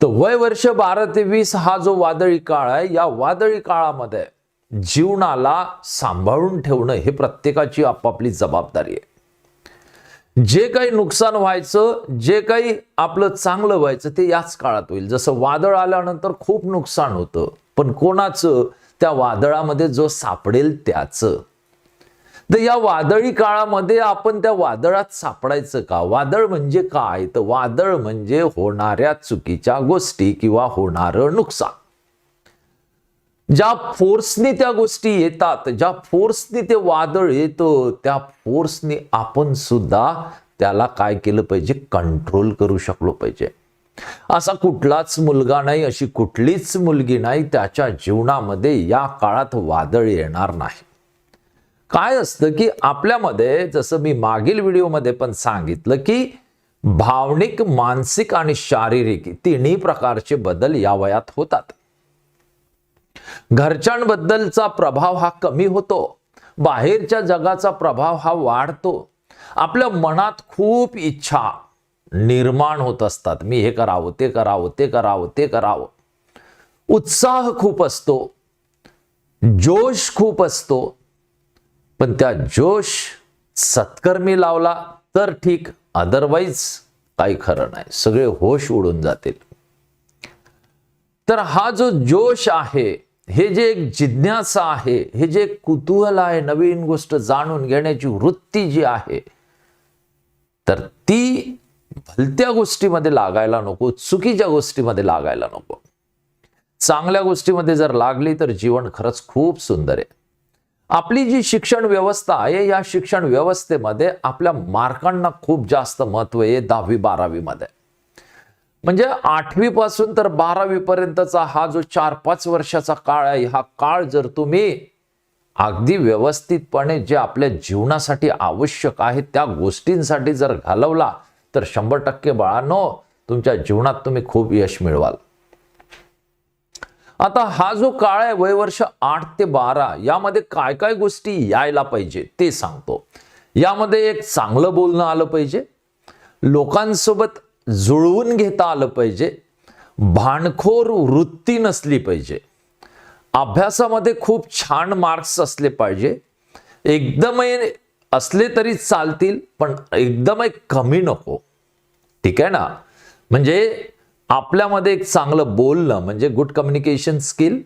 तर वय वर्ष बारा ते वीस हा जो वादळी काळ आहे या वादळी काळामध्ये जीवनाला सांभाळून ठेवणं हे प्रत्येकाची आपापली जबाबदारी आहे. जे काही नुकसान व्हायचं जे काही आपलं चांगलं व्हायचं ते याच काळात होईल. जसं वादळ आल्यानंतर खूप नुकसान होतं पण कोणाचं त्या वादळामध्ये जो सापडेल त्याचं. तर या वादळी काळामध्ये आपण त्या वादळात सापडायचं का? वादळ म्हणजे काय? तर वादळ म्हणजे होणाऱ्या चुकीच्या गोष्टी किंवा होणारं नुकसान. ज्या फोर्सनी त्या गोष्टी येतात ज्या फोर्सनी ते वादळ येतं त्या फोर्सनी आपण सुद्धा त्याला काय केलं पाहिजे? कंट्रोल करू शकलो पाहिजे. असा कुठलाच मुलगा नाही अशी कुठलीच मुलगी नाही त्याच्या जीवनामध्ये या काळात वादळ येणार नाही. काय असतं की आपल्यामध्ये जसं मी मागील व्हिडिओमध्ये पण सांगितलं की भावनिक मानसिक आणि शारीरिक तिन्ही प्रकारचे बदल या वयात होतात. घरच्यांबद्दलचा प्रभाव हा कमी होतो. बाहेरच्या जगाचा प्रभाव हा वाढतो. आपल्या मनात खूप इच्छा निर्माण होत असतात. मी हे करावं ते करावं ते करावं ते करावं. उत्साह खूप असतो. जोश खूप असतो. पण त्या जोश सत्कर्मी लावला तर ठीक अदरवाईज काही खरं नाही. सगळे होश उडून जातील. तर हा जो जोश आहे हे जे एक जिज्ञासा आहे हे जे एक कुतूहल आहे नवीन गोष्ट जाणून घेण्याची वृत्ती जी आहे तर ती भलत्या गोष्टीमध्ये लागायला नको चुकीच्या गोष्टीमध्ये लागायला नको. चांगल्या गोष्टीमध्ये जर लागली तर जीवन खरंच खूप सुंदर आहे. आपली जी शिक्षण व्यवस्था आहे या शिक्षण व्यवस्थेमध्ये आपल्या मार्कांना खूप जास्त महत्त्व आहे दहावी बारावी मध्ये म्हणजे आठवी पासून तर बारावी पर्यंतचा हा जो चार पाच वर्षाचा काळ आहे हा काळ जर तुम्ही अगदी व्यवस्थितपणे जे आपल्या जीवनासाठी आवश्यक आहे त्या गोष्टींसाठी जर घालवला तर शंभर टक्के बाळांनो तुमच्या जीवनात तुम्ही खूप यश मिळवाल. आता हा जो काळ आहे वयवर्ष आठ ते बारा यामध्ये काय काय गोष्टी यायला पाहिजे ते सांगतो. यामध्ये एक चांगलं बोलणं आलं पाहिजे. लोकांसोबत जुळवून घेता आलं पाहिजे. भांडखोर वृत्ती नसली पाहिजे. अभ्यासामध्ये खूप छान मार्क्स असले पाहिजे. एकदमही असले तरी चालतील पण एकदमही कमी नको. ठीक आहे ना? म्हणजे आपल्यामध्ये एक चांगलं बोलणं म्हणजे गुड कम्युनिकेशन स्किल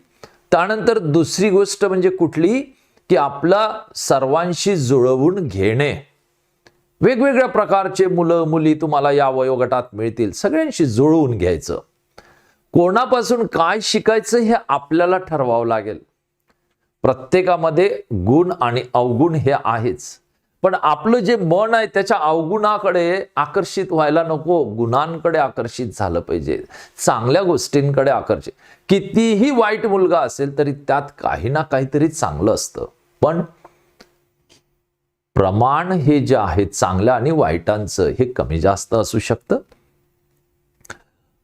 त्यानंतर दुसरी गोष्ट म्हणजे कुठली? की आपला सर्वांशी जुळवून घेणे. वेगवेगळ्या प्रकारचे मुलं मुली तुम्हाला या वयोगटात मिळतील. सगळ्यांशी जुळवून घ्यायचं. कोणापासून काय शिकायचं हे आपल्याला ठरवावं लागेल. प्रत्येकामध्ये गुण आणि अवगुण हे आहेच. पण आपलं जे मन आहे त्याच्या अवगुणाकडे आकर्षित व्हायला नको. गुणांकडे आकर्षित झालं पाहिजे. चांगल्या गोष्टींकडे आकर्षित. कितीही वाईट मुलगा असेल तरी त्यात काही ना काहीतरी चांगलं असतं. पण प्रमाण हे जे आहे चांगल्या आणि वाईटांचं हे कमी जास्त असू शकतं.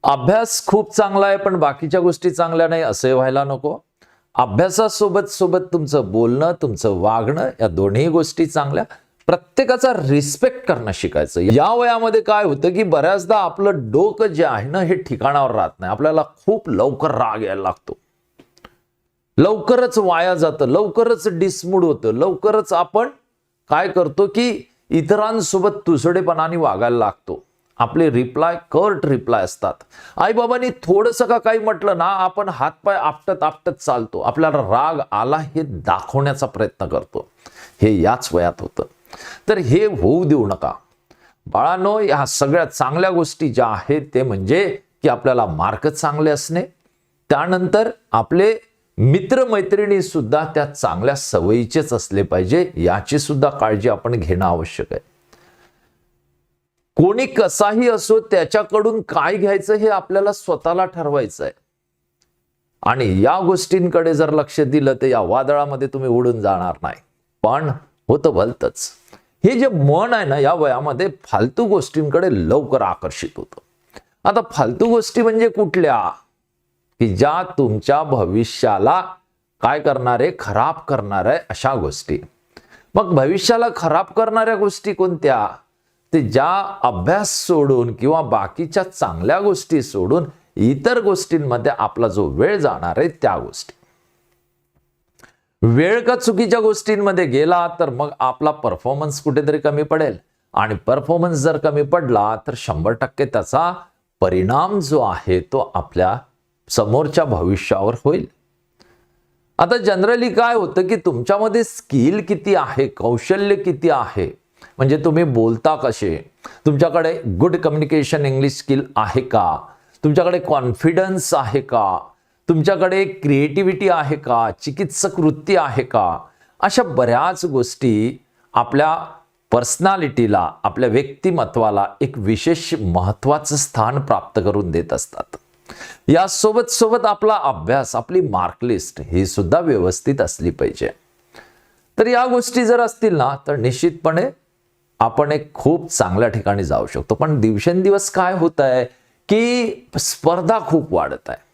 अभ्यास खूप चांगला आहे पण बाकीच्या गोष्टी चांगल्या नाही असे व्हायला नको. अभ्यासासोबत सोबत तुमचं बोलणं तुमचं वागणं या दोन्ही गोष्टी चांगल्या. प्रत्येकाचा रिस्पेक्ट करणं शिकायचं. या वयामध्ये काय होतं की बऱ्याचदा आपलं डोकं जे आहे ना हे ठिकाणावर राहत नाही. आपल्याला खूप लवकर राग यायला लागतो. लवकरच वाया जातं लवकरच डिसमूड होतं लवकरच आपण काय करतो की इतरांसोबत तुसडेपणाने वागायला लागतो. आपले रिप्लाय कर्ट रिप्लाय असतात. आईबाबांनी थोडंसं का काही म्हटलं ना आपण हातपाय आपटत आपटत चालतो. आपल्याला राग आला हे दाखवण्याचा प्रयत्न करतो. हे याच वयात होतं. तर हे होऊ देऊ नका. बाळांनो या सगळ्या चांगल्या गोष्टी ज्या आहेत ते म्हणजे की आपल्याला मार्क चांगले असणे. त्यानंतर आपले मित्रमैत्रिणी सुद्धा त्या चांगल्या सवयीचेच असले पाहिजे याची सुद्धा काळजी आपण घेणं आवश्यक आहे. कोणी कसाही असो त्याच्याकडून काय घ्यायचं हे आपल्याला स्वतःला ठरवायचं आहे. आणि या गोष्टींकडे जर लक्ष दिलं तर या वादळामध्ये तुम्ही उडून जाणार नाही. पण होतं भलतच. हे जे मन आहे ना या वयामध्ये फालतू गोष्टींकडे लवकर आकर्षित होतं. आता फालतू गोष्टी म्हणजे कुठल्या? की ज्या तुमच्या भविष्याला काय करणारे? खराब करणार आहे अशा गोष्टी. मग भविष्याला खराब करणाऱ्या गोष्टी कोणत्या? ते ज्या अभ्यास सोडून किंवा बाकीच्या चांगल्या गोष्टी सोडून इतर गोष्टींमध्ये आपला जो वेळ जाणार आहे त्या गोष्टी. वेळ का चुकीच्या गोष्टींमध्ये गेला तर मग आपला परफॉर्मन्स कुठेतरी कमी पडेल. आणि परफॉर्मन्स जर कमी पडला तर शंभर टक्के त्याचा परिणाम जो आहे तो आपल्या समोरच्या भविष्यावर होईल. आता जनरली काय होतं की तुमच्यामध्ये स्किल किती आहे कौशल्य किती आहे म्हणजे तुम्ही बोलता कसे? तुमच्याकडे गुड कम्युनिकेशन इंग्लिश स्किल आहे का? तुमच्याकडे कॉन्फिडन्स आहे का? तुमच्याकडे क्रिएटिव्हिटी आहे का? चिकित्सक वृत्ती आहे का? अशा बऱ्याच गोष्टी आपल्या पर्सनॅलिटीला आपल्या व्यक्तिमत्वाला एक विशेष महत्त्वाचं स्थान प्राप्त करून देत असतात. यासोबत सोबत आपला अभ्यास आपली मार्कलिस्ट ही सुद्धा व्यवस्थित असली पाहिजे. तर या गोष्टी जर असतील ना तर निश्चितपणे आपण एक खूप चांगल्या ठिकाणी जाऊ शकतो. पण दिवसेंदिवस काय होत आहे की स्पर्धा खूप वाढत आहे.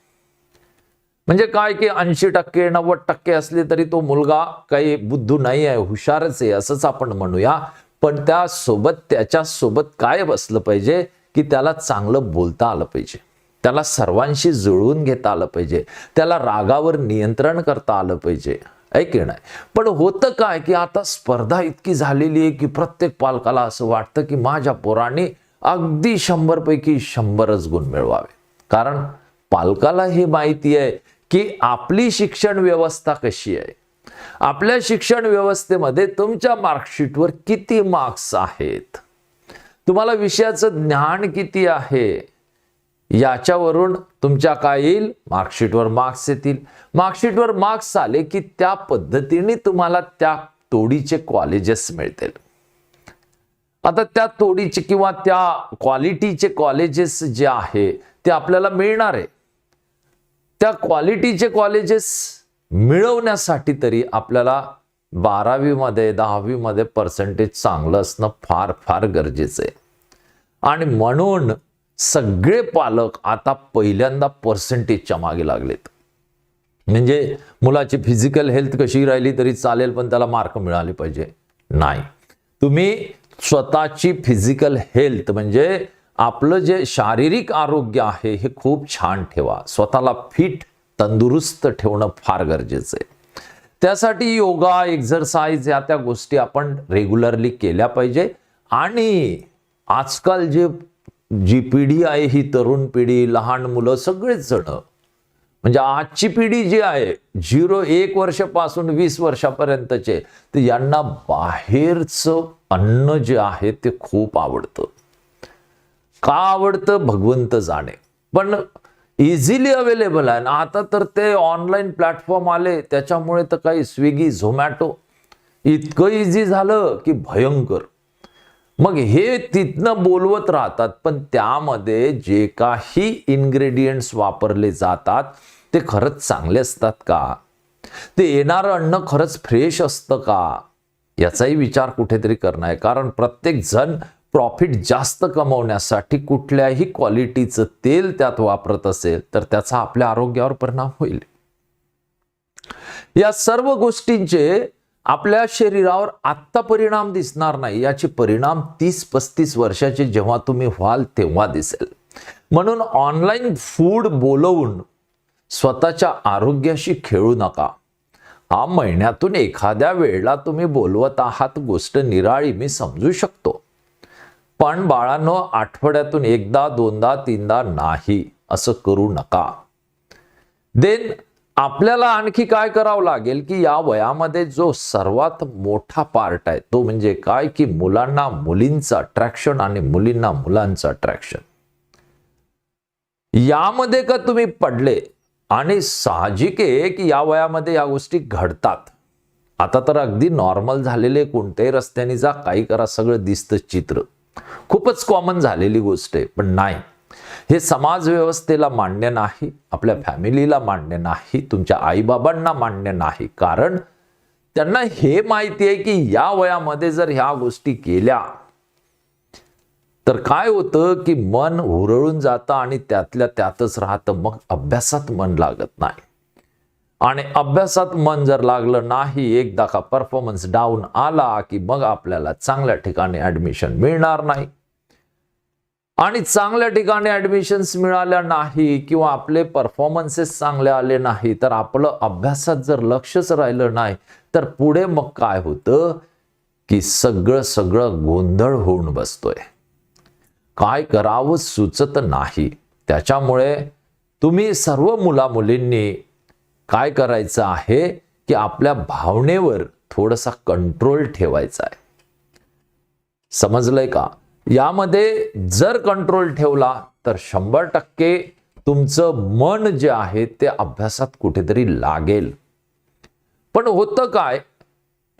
म्हणजे काय की ऐंशी टक्के नव्वद टक्के असले तरी तो मुलगा काही बुद्धू नाही आहे हुशारच आहे असंच आपण म्हणूया. पण त्यासोबत त्याच्यासोबत काय बसलं पाहिजे की त्याला चांगलं बोलता आलं पाहिजे. त्याला सर्वांशी जुळवून घेता आलं पाहिजे. त्याला रागावर नियंत्रण करता आलं पाहिजे. ऐके की नाही? पण होतं काय की आता स्पर्धा इतकी झालेली आहे की प्रत्येक पालकाला असं वाटतं की माझ्या पोराने अगदी शंभर पैकी शंभरच गुण मिळवावे. कारण पालकाला हे माहिती आहे की आपली शिक्षण व्यवस्था कशी आहे? आपल्या शिक्षण व्यवस्थेमध्ये तुमच्या मार्कशीटवर किती मार्क्स आहेत? तुम्हाला विषयाचं ज्ञान किती आहे? याच्यावरून तुमच्या काय येईल? मार्कशीटवर मार्क्स येतील. मार्कशीटवर मार्क्स आले की त्या पद्धतीने तुम्हाला त्या तोडीचे कॉलेजेस मिळतील. आता त्या तोडीचे किंवा त्या क्वालिटीचे कॉलेजेस जे आहे ते आपल्याला मिळणार आहे. त्या क्वालिटीचे कॉलेजेस मिळवण्यासाठी तरी आपल्याला बारावीमध्ये दहावीमध्ये पर्सेंटेज चांगलं असणं फार फार गरजेचं आहे. आणि म्हणून सगळे पालक आता पहिल्यांदा पर्सेंटेजच्या मागे लागलेत. म्हणजे मुलाची फिजिकल हेल्थ कशी राहिली तरी चालेल पण त्याला मार्क मिळाले पाहिजे. नाही. तुम्ही स्वतःची फिजिकल हेल्थ म्हणजे आपलं जे शारीरिक आरोग्य आहे हे खूप छान ठेवा. स्वतःला फिट तंदुरुस्त ठेवणं फार गरजेचं आहे. त्यासाठी योगा एक्झरसाइज या त्या गोष्टी आपण रेग्युलरली केल्या पाहिजे. आणि आजकाल जे जी पिढी आहे ही तरुण पिढी लहान मुलं सगळेच जण म्हणजे आजची पिढी जी आहे झिरो एक वर्षापासून वीस वर्षापर्यंतचे तर यांना बाहेरचं अन्न जे आहे ते खूप आवडतं. का आवडतं? भगवंत जाणे. पण इझिली अवेलेबल आहे. ना आता तर ते ऑनलाईन प्लॅटफॉर्म आले त्याच्यामुळे तर काही स्विगी झोमॅटो इतकं इझी झालं की भयंकर. मग हे तिथनं बोलवत राहतात पण त्यामध्ये जे काही इन्ग्रेडियंट्स वापरले जातात ते खरंच चांगले असतात का? ते येणारं अन्न खरंच फ्रेश असतं का? याचाही विचार कुठेतरी करणं आहे. कारण प्रत्येक जण प्रॉफिट जास्त कमवण्यासाठी कुठल्याही क्वालिटीचं तेल त्यात वापरत असेल तर त्याचा आपल्या आरोग्यावर परिणाम होईल. या सर्व गोष्टींचे आपल्या शरीरावर आत्ता परिणाम दिसणार नाही याचे परिणाम तीस पस्तीस वर्षाचे जेव्हा तुम्ही व्हाल तेव्हा दिसेल. म्हणून ऑनलाईन फूड बोलवून स्वतःच्या आरोग्याशी खेळू नका. हा महिन्यातून एखाद्या वेळेला तुम्ही बोलवत आहात गोष्ट निराळी मी समजू शकतो. पण बाळांनो आठवड्यातून एकदा दोनदा तीनदा नाही. असं करू नका. देन आपल्याला आणखी काय करावं लागेल की या वयामध्ये जो सर्वात मोठा पार्ट आहे तो म्हणजे काय? की मुलांना मुलींचं अट्रॅक्शन आणि मुलींना मुलांचं अट्रॅक्शन यामध्ये का तुम्ही पडले? आणि साहजिक आहे की या वयामध्ये या गोष्टी घडतात. आता तर अगदी नॉर्मल झालेले कोणत्याही रस्त्याने जा काही करा सगळं दिसतं चित्र. खूपच कॉमन झालेली गोष्ट आहे पण नाही. हे समाज व्यवस्थेला मान्य नाही आपल्या फॅमिलीला मान्य नाही तुमच्या आईबाबांना मान्य नाही. कारण त्यांना हे माहिती आहे की या वयामध्ये जर ह्या गोष्टी केल्या तर काय होतं की मन हुरळून जातं आणि त्यातल्या त्यातच राहतं मग अभ्यासात मन लागत नाही. आणि अभ्यासात मन जर लागलं नाही एकदा का परफॉर्मन्स डाऊन आला की मग आपल्याला चांगल्या ठिकाणी ऍडमिशन मिळणार नाही. आणि चांगल्या ठिकाणी ऍडमिशन्स मिळाल्या नाही किंवा आपले परफॉर्मन्सेस चांगले आले नाही तर आपलं अभ्यासात जर लक्षच राहिलं नाही तर पुढे मग काय होतं? की सगळं सगळं गोंधळ होऊन बसतोय. काय करावं सुचत नाही. त्याच्यामुळे तुम्ही सर्व मुलामुलींनी काय करायचं आहे की आपल्या भावनेवर थोडासा कंट्रोल ठेवायचा आहे. समजलंय का? यामध्ये जर कंट्रोल ठेवला तर शंभर टक्के तुमचं मन जे आहे ते अभ्यासात कुठेतरी लागेल. पण होतं काय?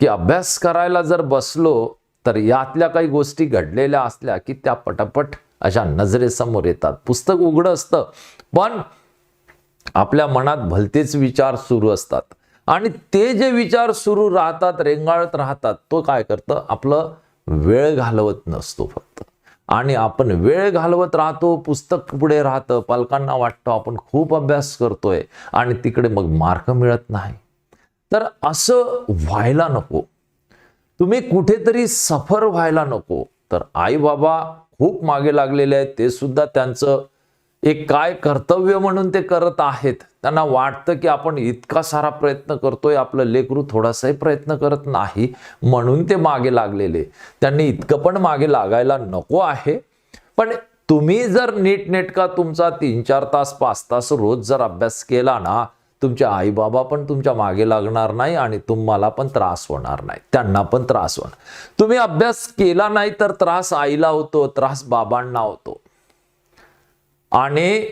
की अभ्यास करायला जर बसलो तर यातल्या काही गोष्टी घडलेल्या असल्या की त्या पटापट अशा नजरेसमोर येतात. पुस्तक उघडं असतं. पण आपल्या मनात भलतेच विचार सुरू असतात. आणि ते जे विचार सुरू राहतात रेंगाळत राहतात तो काय करतं? आपलं वेळ घालवत नसतो फक्त. आणि आपण वेळ घालवत राहतो पुस्तक पुढे राहतं पालकांना वाटतं आपण खूप अभ्यास करतोय आणि तिकडे मग मार्क मिळत नाही. तर असं व्हायला नको. तुम्ही कुठेतरी सफर व्हायला नको. तर आई बाबा खूप मागे लागलेले आहेत ते सुद्धा त्यांचं एक काय कर्तव्य म्हणून ते करत आहेत? त्यांना वाटतं की आपण इतका सारा प्रयत्न करतोय आपलं लेकरू थोडासाही प्रयत्न करत नाही म्हणून ते मागे लागलेले. त्यांनी इतकं पण मागे लागायला नको आहे. पण तुम्ही जर नीटनेटका तुमचा तीन चार तास पाच तास रोज जर अभ्यास केला ना तुमचे आई बाबा पण तुमच्या मागे लागणार नाही आणि तुम्हाला पण त्रास होणार नाही. त्यांना पण त्रास होणार. तुम्ही अभ्यास केला नाही तर त्रास आईला होतो त्रास बाबांना होतो. आणि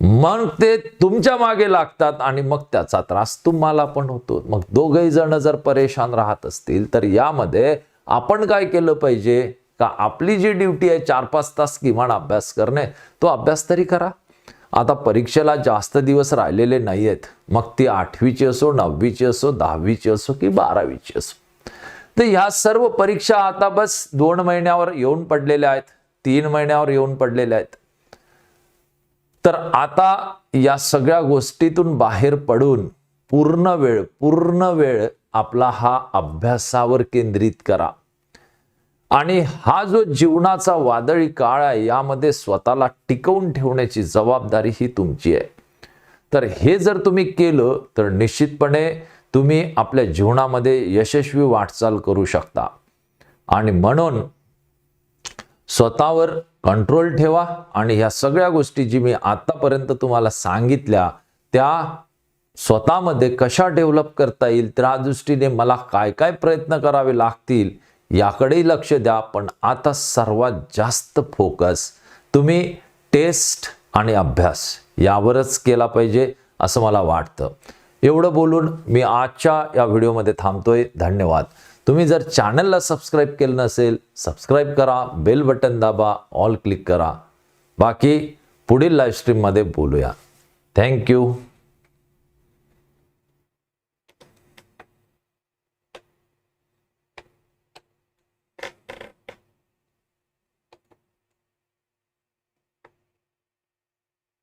मग ते तुमच्या मागे लागतात आणि मग त्याचा त्रास तुम्हाला पण होतो. मग दोघही जण जर परेशान राहत असतील तर यामध्ये आपण काय केलं पाहिजे? का आपली जी ड्युटी आहे चार पाच तास किमान अभ्यास करणे तो अभ्यास तरी करा. आता परीक्षेला जास्त दिवस राहिलेले नाही आहेत मग ती आठवीची असो नववीची असो दहावीची असो की बारावीची असो. तर ह्या सर्व परीक्षा आता बस दोन महिन्यावर येऊन पडलेल्या आहेत तीन महिन्यावर येऊन पडलेल्या आहेत. तर आता या सगळ्या गोष्टीतून बाहेर पडून पूर्ण वेळ पूर्ण वेळ आपला हा अभ्यासावर केंद्रित करा. आणि हा जो जीवनाचा वादळी काळ आहे यामध्ये स्वतःला टिकवून ठेवण्याची जबाबदारी ही तुमची आहे. तर हे जर तुम्ही केलं तर निश्चितपणे तुम्ही आपल्या जीवनामध्ये यशस्वी वाटचाल करू शकता. आणि म्हणून स्वतःवर कंट्रोल ठेवा आणि ह्या सगळ्या गोष्टी जी मी आतापर्यंत तुम्हाला सांगितल्या त्या स्वतःमध्ये कशा डेव्हलप करता येईल त्या दृष्टीने मला काय काय प्रयत्न करावे लागतील याकडेही लक्ष द्या. पण आता सर्वात जास्त फोकस तुम्ही टेस्ट आणि अभ्यास यावरच केला पाहिजे असं मला वाटतं. एवढं बोलून मी आजच्या या व्हिडिओमध्ये थांबतोय. धन्यवाद. तुम्ही जर चॅनलला सबस्क्राईब केलं नसेल सबस्क्राईब करा बेल बटन दाबा ऑल क्लिक करा. बाकी पुढील लाईव्ह स्ट्रीममध्ये बोलूया. थँक्यू